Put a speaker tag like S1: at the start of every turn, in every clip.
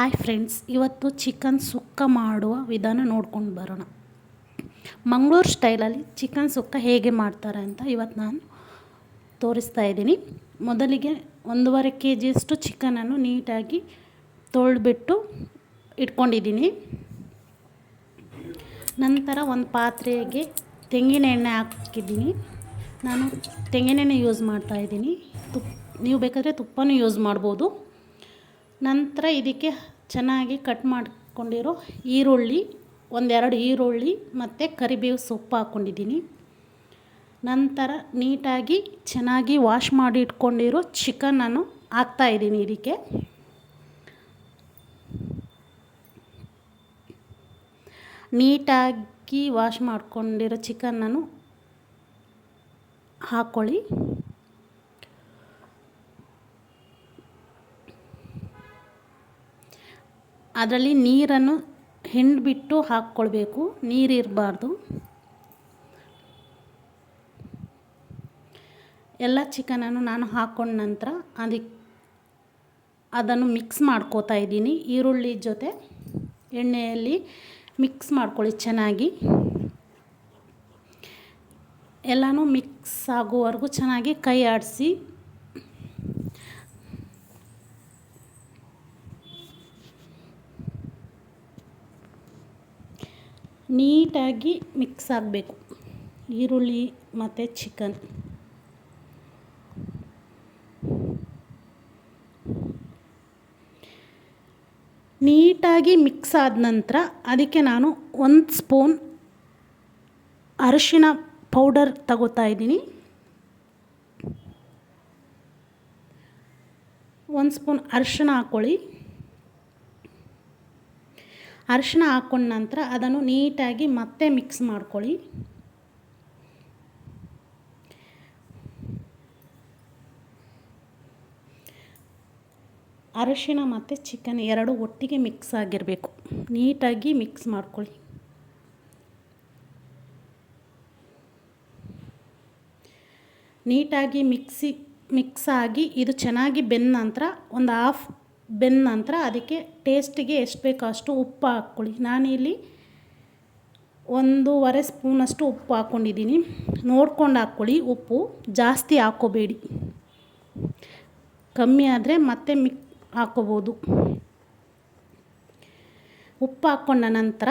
S1: Hi friends ಇವತ್ತು chicken sukka ಮಾಡುವ ವಿಧಾನ ನೋಡ್ಕೊಂಡು ಬರೋಣ. ಮಂಗಳೂರು ಸ್ಟೈಲಲ್ಲಿ ಚಿಕನ್ ಸುಕ್ಕ ಹೇಗೆ ಮಾಡ್ತಾರೆ ಅಂತ ಇವತ್ತು ನಾನು ತೋರಿಸ್ತಾ ಇದ್ದೀನಿ. ಮೊದಲಿಗೆ ಒಂದೂವರೆ ಕೆ ಜಿಯಷ್ಟು ಚಿಕನನ್ನು ನೀಟಾಗಿ ತೊಳೆದ್ಬಿಟ್ಟು ಇಟ್ಕೊಂಡಿದ್ದೀನಿ. ನಂತರ ಒಂದು ಪಾತ್ರೆಗೆ ತೆಂಗಿನ ಎಣ್ಣೆ ಹಾಕಿದ್ದೀನಿ. ನಾನು ತೆಂಗಿನೆಣ್ಣೆ ಯೂಸ್ ಮಾಡ್ತಾಯಿದ್ದೀನಿ ತುಪ್ಪ ನೀವು ಬೇಕಾದರೆ ತುಪ್ಪನೂ ಯೂಸ್ ಮಾಡ್ಬೋದು. ನಂತರ ಇದಕ್ಕೆ ಚೆನ್ನಾಗಿ ಕಟ್ ಮಾಡಿಕೊಂಡಿರೋ ಈರುಳ್ಳಿ, ಒಂದೆರಡು ಈರುಳ್ಳಿ ಮತ್ತು ಕರಿಬೇವು ಸೊಪ್ಪು ಹಾಕ್ಕೊಂಡಿದ್ದೀನಿ ನಂತರ ನೀಟಾಗಿ ಚೆನ್ನಾಗಿ ವಾಶ್ ಮಾಡಿ ಇಟ್ಕೊಂಡಿರೋ ಚಿಕನನ್ನು ಹಾಕ್ತಾಯಿದ್ದೀನಿ ಇದಕ್ಕೆ. ನೀಟಾಗಿ ವಾಶ್ ಮಾಡಿಕೊಂಡಿರೋ ಚಿಕನನ್ನು ಹಾಕ್ಕೊಳ್ಳಿ ಅದರಲ್ಲಿ ನೀರನ್ನು ಹಿಂಡಿಬಿಟ್ಟು ಹಾಕ್ಕೊಳ್ಬೇಕು. ನೀರಿರಬಾರ್ದು ಎಲ್ಲ ಚಿಕನನ್ನು ನಾನು ಹಾಕ್ಕೊಂಡ ನಂತರ ಅದಕ್ಕೆ ಅದನ್ನು ಮಿಕ್ಸ್ ಮಾಡ್ಕೋತಾ ಇದ್ದೀನಿ. ಈರುಳ್ಳಿ ಜೊತೆ ಎಣ್ಣೆಯಲ್ಲಿ ಮಿಕ್ಸ್ ಮಾಡ್ಕೊಳ್ಳಿ ಚೆನ್ನಾಗಿ. ಎಲ್ಲನೂ ಮಿಕ್ಸ್ ಆಗುವವರೆಗೂ ಚೆನ್ನಾಗಿ ಕೈ ಆಡಿಸಿ ನೀಟಾಗಿ ಮಿಕ್ಸ್ ಆಗಬೇಕು. ಈರುಳ್ಳಿ ಮತ್ತು ಚಿಕನ್. ನೀಟಾಗಿ ಮಿಕ್ಸ್ ಆದ ನಂತರ ಅದಕ್ಕೆ ನಾನು ಒಂದು ಸ್ಪೂನ್ ಅರಿಶಿನ ಪೌಡರ್ ತಗೋತಾ ಇದ್ದೀನಿ. ಒಂದು ಸ್ಪೂನ್ ಅರಿಶಿಣ ಹಾಕ್ಕೊಳ್ಳಿ. ಅರಿಶಿಣ ಹಾಕ್ಕೊಂಡ ನಂತರ ಅದನ್ನು ನೀಟಾಗಿ ಮತ್ತೆ ಮಿಕ್ಸ್ ಮಾಡ್ಕೊಳ್ಳಿ. ಅರಿಶಿಣ ಮತ್ತು ಚಿಕನ್ ಎರಡು ಒಟ್ಟಿಗೆ ಮಿಕ್ಸ್ ಆಗಿರಬೇಕು. ನೀಟಾಗಿ ಮಿಕ್ಸ್ ಮಾಡ್ಕೊಳ್ಳಿ. ನೀಟಾಗಿ ಮಿಕ್ಸಿ ಮಿಕ್ಸ್ ಆಗಿ ಇದು ಚೆನ್ನಾಗಿ ಬೆಂದ ನಂತರ ಒಂದು ಹಾಫ್ ಬೆಂದ ನಂತರ ಅದಕ್ಕೆ ಟೇಸ್ಟಿಗೆ ಎಷ್ಟು ಬೇಕೋ ಅಷ್ಟು ಉಪ್ಪು ಹಾಕ್ಕೊಳ್ಳಿ. ನಾನಿಲ್ಲಿ ಒಂದೂವರೆ ಸ್ಪೂನಷ್ಟು ಉಪ್ಪು ಹಾಕ್ಕೊಂಡಿದ್ದೀನಿ. ನೋಡ್ಕೊಂಡು ಹಾಕ್ಕೊಳ್ಳಿ, ಉಪ್ಪು ಜಾಸ್ತಿ ಹಾಕ್ಕೋಬೇಡಿ. ಕಮ್ಮಿ ಆದರೆ ಮತ್ತೆ ಮಿಕ್ ಹಾಕ್ಕೋಬೋದು. ಉಪ್ಪು ಹಾಕ್ಕೊಂಡ ನಂತರ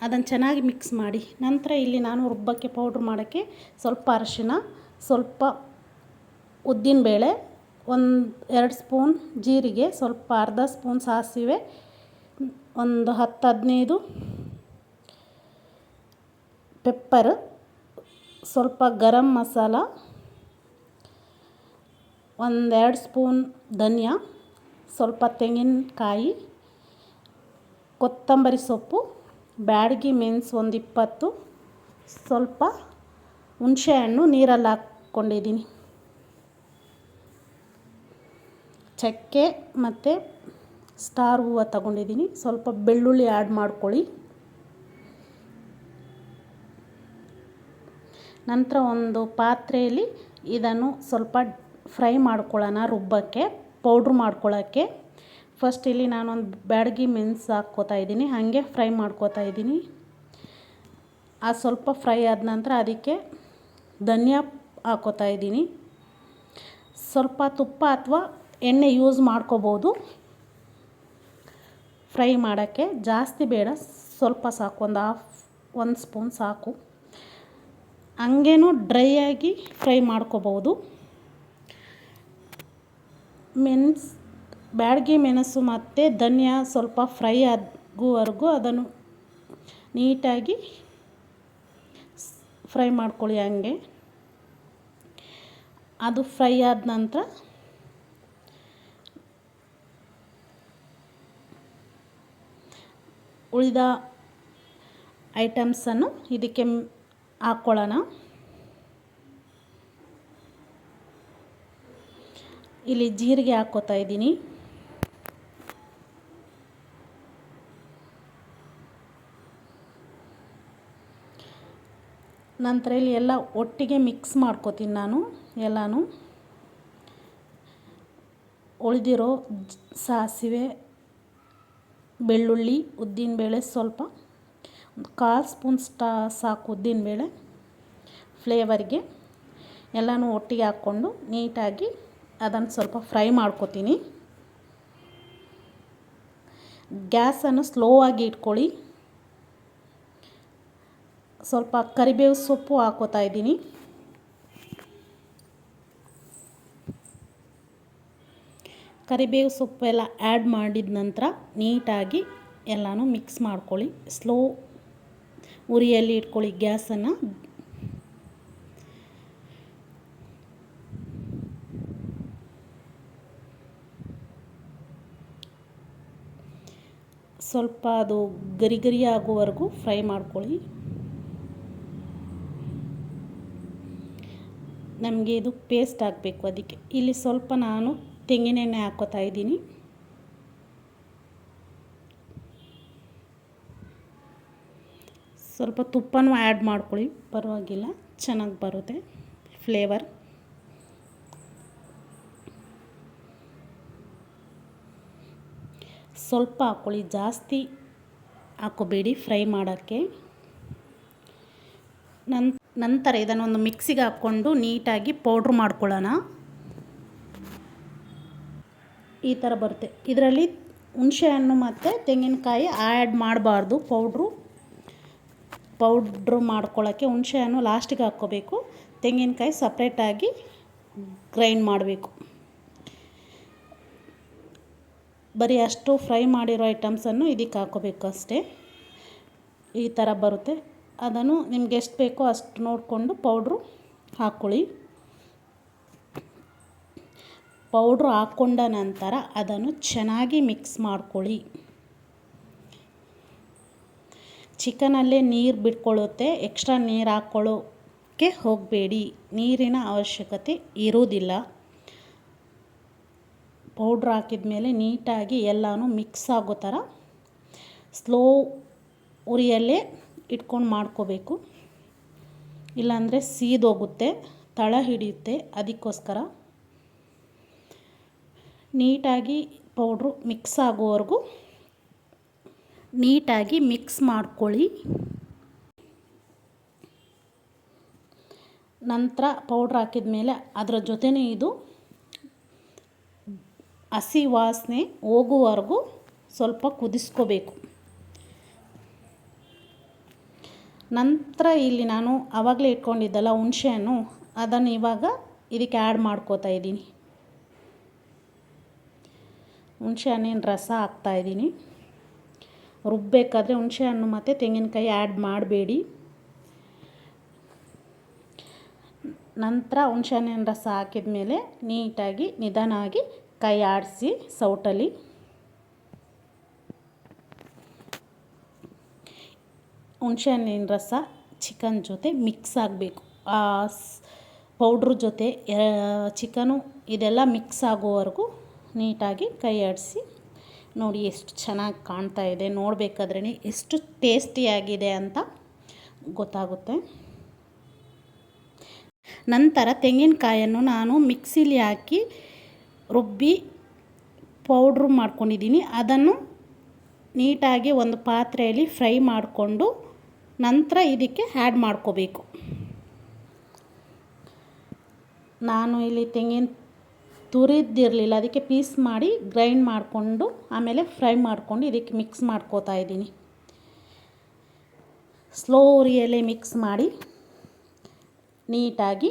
S1: ಅದನ್ನು ಚೆನ್ನಾಗಿ ಮಿಕ್ಸ್ ಮಾಡಿ, ನಂತರ ಇಲ್ಲಿ ನಾನು ರುಬ್ಬಕ್ಕೆ ಪೌಡ್ರ್ ಮಾಡೋಕ್ಕೆ ಸ್ವಲ್ಪ ಅರಶಿನ, ಸ್ವಲ್ಪ ಉದ್ದಿನಬೇಳೆ ಒಂದು ಎರಡು ಸ್ಪೂನ್ ಜೀರಿಗೆ, ಸ್ವಲ್ಪ ಅರ್ಧ ಸ್ಪೂನ್ ಸಾಸಿವೆ, ಒಂದು ಹತ್ತು ಹದಿನೈದು ಪೆಪ್ಪರ್ ಸ್ವಲ್ಪ ಗರಂ ಮಸಾಲ ಒಂದೆರಡು ಸ್ಪೂನ್ ಧನಿಯಾ, ಸ್ವಲ್ಪ ತೆಂಗಿನಕಾಯಿ, ಕೊತ್ತಂಬರಿ ಸೊಪ್ಪು, ಬ್ಯಾಡಗಿ ಮೆಣಸು ಒಂದು ಇಪ್ಪತ್ತು, ಸ್ವಲ್ಪ ಹುಣಸೆಹಣ್ಣು ನೀರಲ್ಲಿ ಹಾಕ್ಕೊಂಡಿದ್ದೀನಿ. ಚಕ್ಕೆ ಮತ್ತು ಸ್ಟಾರ್ ಹೂವು ತಗೊಂಡಿದ್ದೀನಿ. ಸ್ವಲ್ಪ ಬೆಳ್ಳುಳ್ಳಿ ಆ್ಯಡ್ ಮಾಡ್ಕೊಳ್ಳಿ. ನಂತರ ಒಂದು ಪಾತ್ರೆಯಲ್ಲಿ ಇದನ್ನು ಸ್ವಲ್ಪ ಫ್ರೈ ಮಾಡ್ಕೊಳ್ಳೋಣ ರುಬ್ಬಕ್ಕೆ, ಪೌಡ್ರ್ ಮಾಡ್ಕೊಳ್ಳೋಕ್ಕೆ. ಫಸ್ಟ್ ಇಲ್ಲಿ ನಾನೊಂದು ಬ್ಯಾಡಗಿ ಮೆಣಸು ಹಾಕ್ಕೋತಾ ಇದ್ದೀನಿ. ಹಾಗೆ ಫ್ರೈ ಮಾಡ್ಕೋತಾ ಇದ್ದೀನಿ. ಆ ಸ್ವಲ್ಪ ಫ್ರೈ ಆದ ನಂತರ ಅದಕ್ಕೆ ಧನಿಯಾ ಹಾಕೋತಾ ಇದ್ದೀನಿ. ಸ್ವಲ್ಪ ತುಪ್ಪ ಅಥವಾ ಎಣ್ಣೆ ಯೂಸ್ ಮಾಡ್ಕೋಬೋದು. ಫ್ರೈ ಮಾಡೋಕ್ಕೆ ಜಾಸ್ತಿ ಬೇಡ, ಸ್ವಲ್ಪ ಸಾಕು, ಒಂದು ಹಾಫ್ ಒಂದು ಸ್ಪೂನ್ ಸಾಕು. ಹಂಗೇನು ಆಗಿ ಫ್ರೈ ಮಾಡ್ಕೋಬೋದು. ಮೆಣಸು ಬ್ಯಾಡ್ಗೆ ಮೆಣಸು ಮತ್ತು ಧನಿಯಾ ಸ್ವಲ್ಪ ಫ್ರೈ ಆಗುವವರೆಗೂ ಅದನ್ನು ನೀಟಾಗಿ ಫ್ರೈ ಮಾಡ್ಕೊಳ್ಳಿ ಹಂಗೆ. ಅದು ಫ್ರೈ ಆದ ನಂತರ ಉಳಿದ ಐಟಮ್ಸನ್ನು ಇದಕ್ಕೆ ಹಾಕ್ಕೊಳ್ಳೋಣ ಇಲ್ಲಿ ಜೀರಿಗೆ ಹಾಕ್ಕೋತಾ ಇದ್ದೀನಿ. ನಂತರ ಇಲ್ಲಿ ಎಲ್ಲ ಒಟ್ಟಿಗೆ ಮಿಕ್ಸ್ ಮಾಡ್ಕೋತೀನಿ ನಾನು ಎಲ್ಲನೂ. ಉಳಿದಿರೋ ಸಾಸಿವೆ ಬೆಳ್ಳುಳ್ಳಿ, ಉದ್ದಿನಬೇಳೆ ಸ್ವಲ್ಪ, ಒಂದು ಕಾಲು ಸ್ಪೂನ್ ಸ್ಟಾ, ಸಾಕು ಉದ್ದಿನಬೇಳೆ ಫ್ಲೇವರ್ಗೆ. ಎಲ್ಲನೂ ಒಟ್ಟಿಗೆ ಹಾಕ್ಕೊಂಡು ನೀಟಾಗಿ ಅದನ್ನು ಸ್ವಲ್ಪ ಫ್ರೈ ಮಾಡ್ಕೊತೀನಿ. ಗ್ಯಾಸನ್ನು ಸ್ಲೋ ಆಗಿ ಇಟ್ಕೊಳ್ಳಿ. ಸ್ವಲ್ಪ ಕರಿಬೇವು ಸೊಪ್ಪು ಹಾಕೋತಾ ಇದ್ದೀನಿ. ಕರಿಬೇವು ಸೊಪ್ಪು ಎಲ್ಲ ಆ್ಯಡ್ ಮಾಡಿದ ನಂತರ ನೀಟಾಗಿ ಎಲ್ಲನೂ ಮಿಕ್ಸ್ ಮಾಡ್ಕೊಳ್ಳಿ. ಸ್ಲೋ ಉರಿಯಲ್ಲಿ ಇಟ್ಕೊಳ್ಳಿ ಗ್ಯಾಸನ್ನು ಸ್ವಲ್ಪ ಅದು ಗರಿ ಗರಿ ಆಗುವವರೆಗೂ ಫ್ರೈ ಮಾಡ್ಕೊಳ್ಳಿ. ನಮಗೆ ಇದು ಪೇಸ್ಟ್ ಹಾಕಬೇಕು ಅದಕ್ಕೆ. ಇಲ್ಲಿ ಸ್ವಲ್ಪ ನಾನು ತೆಂಗಿನೆಣ್ಣೆ ಹಾಕ್ಕೋತಾ ಇದ್ದೀನಿ. ಸ್ವಲ್ಪ ತುಪ್ಪನೂ ಆ್ಯಡ್ ಮಾಡ್ಕೊಳ್ಳಿ, ಪರವಾಗಿಲ್ಲ, ಚೆನ್ನಾಗಿ ಬರುತ್ತೆ ಫ್ಲೇವರ್. ಸ್ವಲ್ಪ ಹಾಕ್ಕೊಳ್ಳಿ, ಜಾಸ್ತಿ ಹಾಕೋಬೇಡಿ ಫ್ರೈ ಮಾಡೋಕ್ಕೆ. ನಂತರ ಇದನ್ನೊಂದು ಮಿಕ್ಸಿಗೆ ಹಾಕ್ಕೊಂಡು ನೀಟಾಗಿ ಪೌಡ್ರ್ ಮಾಡ್ಕೊಳ್ಳೋಣ. ಈ ಥರ ಬರುತ್ತೆ. ಇದರಲ್ಲಿ ಹುಣಸೆಹಣ್ಣು ಮತ್ತು ತೆಂಗಿನಕಾಯಿ ಆ್ಯಡ್ ಮಾಡಬಾರ್ದು ಪೌಡ್ರು ಪೌಡ್ರು ಮಾಡ್ಕೊಳ್ಳೋಕ್ಕೆ ಹುಣಸೆಹಣ್ಣು ಲಾಸ್ಟಿಗೆ ಹಾಕ್ಕೋಬೇಕು. ತೆಂಗಿನಕಾಯಿ ಸಪ್ರೇಟಾಗಿ ಗ್ರೈಂಡ್ ಮಾಡಬೇಕು. ಬರೀ ಅಷ್ಟು ಫ್ರೈ ಮಾಡಿರೋ ಐಟಮ್ಸನ್ನು ಇದಕ್ಕೆ ಹಾಕೋಬೇಕು ಅಷ್ಟೇ. ಈ ಥರ ಬರುತ್ತೆ. ಅದನ್ನು ನಿಮ್ಗೆ ಎಷ್ಟು ಬೇಕೋ ಅಷ್ಟು ನೋಡಿಕೊಂಡು ಪೌಡ್ರು ಹಾಕ್ಕೊಳ್ಳಿ. ಪೌಡ್ರು ಹಾಕ್ಕೊಂಡ ನಂತರ ಅದನ್ನು ಚೆನ್ನಾಗಿ ಮಿಕ್ಸ್ ಮಾಡ್ಕೊಳ್ಳಿ. ಚಿಕನಲ್ಲೇ ನೀರು ಬಿಟ್ಕೊಳ್ಳುತ್ತೆ, ಎಕ್ಸ್ಟ್ರಾ ನೀರು ಹಾಕ್ಕೊಳ್ಳೋಕ್ಕೆ ಹೋಗಬೇಡಿ. ನೀರಿನ ಅವಶ್ಯಕತೆ ಇರೋದಿಲ್ಲ ಪೌಡ್ರ್ ಹಾಕಿದ ಮೇಲೆ ನೀಟಾಗಿ ಎಲ್ಲನೂ ಮಿಕ್ಸ್ ಆಗೋ ಥರ ಸ್ಲೋ ಉರಿಯಲ್ಲೇ ಇಟ್ಕೊಂಡು ಮಾಡ್ಕೋಬೇಕು. ಇಲ್ಲಾಂದರೆ ಸೀದೋಗುತ್ತೆ, ತಳ ಹಿಡಿಯುತ್ತೆ. ಅದಕ್ಕೋಸ್ಕರ ನೀಟಾಗಿ ಪೌಡ್ರು ಮಿಕ್ಸ್ ಆಗೋವರೆಗೂ ನೀಟಾಗಿ ಮಿಕ್ಸ್ ಮಾಡ್ಕೊಳ್ಳಿ. ನಂತರ ಪೌಡ್ರ್ ಹಾಕಿದ ಮೇಲೆ ಅದರ ಜೊತೆನೇ ಇದು ಹಸಿ ವಾಸನೆ ಹೋಗುವವರೆಗೂ ಸ್ವಲ್ಪ ಕುದಿಸ್ಕೋಬೇಕು. ನಂತರ ಇಲ್ಲಿ ನಾನು ಆವಾಗಲೇ ಇಟ್ಕೊಂಡಿದ್ದಲ್ಲ ಹುಣಸೆಹಣ್ಣು ಅದನ್ನು ಇವಾಗ ಇದಕ್ಕೆ ಆ್ಯಡ್ ಮಾಡ್ಕೋತಾ ಇದ್ದೀನಿ. ಹುಣಸೆ ಹಣ್ಣಿನ ರಸ ಹಾಕ್ತಾಯಿದ್ದೀನಿ ರುಬ್ಬಬೇಕಾದ್ರೆ ಹುಣಸೆ ಹಣ್ಣು ಮತ್ತು ತೆಂಗಿನಕಾಯಿ ಆ್ಯಡ್ ಮಾಡಬೇಡಿ. ನಂತರ ಹುಣಸೆ ಹಣ್ಣಿನ ರಸ ಹಾಕಿದ ಮೇಲೆ ನೀಟಾಗಿ ನಿಧಾನವಾಗಿ ಕೈ ಆಡಿಸಿ ಸೌಟಲ್ಲಿ. ಹುಣಸೆ ಹಣ್ಣಿನ ರಸ ಚಿಕನ್ ಜೊತೆ ಮಿಕ್ಸ್ ಆಗಬೇಕು. ಪೌಡ್ರ್ ಜೊತೆ ಚಿಕನು ಇದೆಲ್ಲ ಮಿಕ್ಸ್ ಆಗೋವರೆಗೂ ನೀಟಾಗಿ ಕೈ ಆಡಿಸಿ ನೋಡಿ ಎಷ್ಟು ಚೆನ್ನಾಗಿ ಕಾಣ್ತಾ ಇದೆ. ನೋಡಬೇಕಾದ್ರೇ ಎಷ್ಟು ಟೇಸ್ಟಿಯಾಗಿದೆ ಅಂತ ಗೊತ್ತಾಗುತ್ತೆ. ನಂತರ ತೆಂಗಿನಕಾಯನ್ನು ನಾನು ಮಿಕ್ಸಿಲಿ ಹಾಕಿ ರುಬ್ಬಿ ಪೌಡ್ರು ಮಾಡ್ಕೊಂಡಿದ್ದೀನಿ. ಅದನ್ನು ನೀಟಾಗಿ ಒಂದು ಪಾತ್ರೆಯಲ್ಲಿ ಫ್ರೈ ಮಾಡಿಕೊಂಡು ನಂತರ ಇದಕ್ಕೆ ಆ್ಯಡ್ ಮಾಡ್ಕೋಬೇಕು. ನಾನು ಇಲ್ಲಿ ತೆಂಗಿನ ತುರಿದಿರಲಿಲ್ಲ. ಅದಕ್ಕೆ ಪೀಸ್ ಮಾಡಿ ಗ್ರೈಂಡ್ ಮಾಡಿಕೊಂಡು ಆಮೇಲೆ ಫ್ರೈ ಮಾಡಿಕೊಂಡು ಇದಕ್ಕೆ ಮಿಕ್ಸ್ ಮಾಡ್ಕೋತಾ ಇದ್ದೀನಿ. ಸ್ಲೋ ಮಿಕ್ಸ್ ಮಾಡಿ ನೀಟಾಗಿ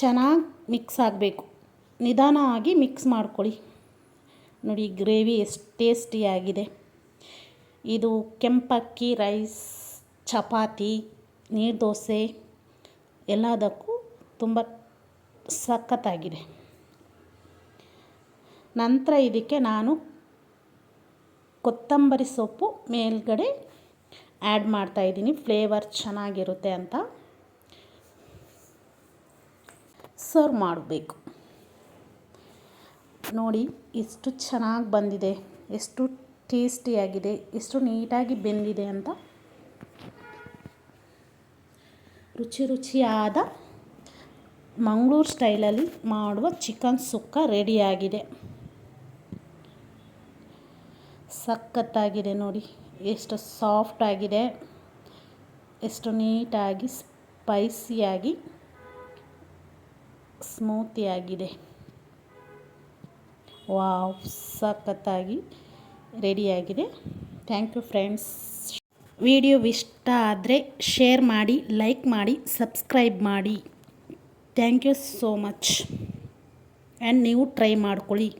S1: ಚೆನ್ನಾಗಿ ಮಿಕ್ಸ್ ಆಗಬೇಕು. ನಿಧಾನವಾಗಿ ಮಿಕ್ಸ್ ಮಾಡ್ಕೊಳ್ಳಿ. ನೋಡಿ ಗ್ರೇವಿ ಎಷ್ಟು ಟೇಸ್ಟಿಯಾಗಿದೆ ಇದು ಕೆಂಪಕ್ಕಿ ರೈಸ್ ಚಪಾತಿ, ನೀರು ದೋಸೆ ಎಲ್ಲದಕ್ಕೂ ತುಂಬ ಸಖತ್ತಾಗಿದೆ. ನಂತರ ಇದಕ್ಕೆ ನಾನು ಕೊತ್ತಂಬರಿ ಸೊಪ್ಪು ಮೇಲ್ಗಡೆ ಆ್ಯಡ್ ಮಾಡ್ತಾಯಿದ್ದೀನಿ ಫ್ಲೇವರ್ ಚೆನ್ನಾಗಿರುತ್ತೆ ಅಂತ ಸರ್ವ್ ಮಾಡಬೇಕು. ನೋಡಿ ಎಷ್ಟು ಚೆನ್ನಾಗಿ ಬಂದಿದೆ. ಎಷ್ಟು ಟೇಸ್ಟಿಯಾಗಿದೆ. ಎಷ್ಟು ನೀಟಾಗಿ ಬೆಂದಿದೆ ಅಂತ. ರುಚಿ ರುಚಿಯಾದ ಮಂಗಳೂರು ಸ್ಟೈಲಲ್ಲಿ ಮಾಡುವ ಚಿಕನ್ ಸುಕ್ಕ ರೆಡಿಯಾಗಿದೆ. ಸಖತ್ತಾಗಿದೆ ನೋಡಿ. ಎಷ್ಟು ಸಾಫ್ಟ್ ಆಗಿದೆ ಎಷ್ಟು ನೀಟಾಗಿ, ಸ್ಪೈಸಿಯಾಗಿ, ಸ್ಮೂತಿಯಾಗಿದೆ. ವಾವ್, ಸಖತ್ತಾಗಿ ರೆಡಿಯಾಗಿದೆ. Thank you friends. ವಿಡಿಯೋ ಇಷ್ಟ ಆದರೆ ಶೇರ್ ಮಾಡಿ, ಲೈಕ್ ಮಾಡಿ, ಸಬ್ಸ್ಕ್ರೈಬ್ ಮಾಡಿ. Thank you so much and ನೀವು ಟ್ರೈ ಮಾಡ್ಕೊಳ್ಳಿ.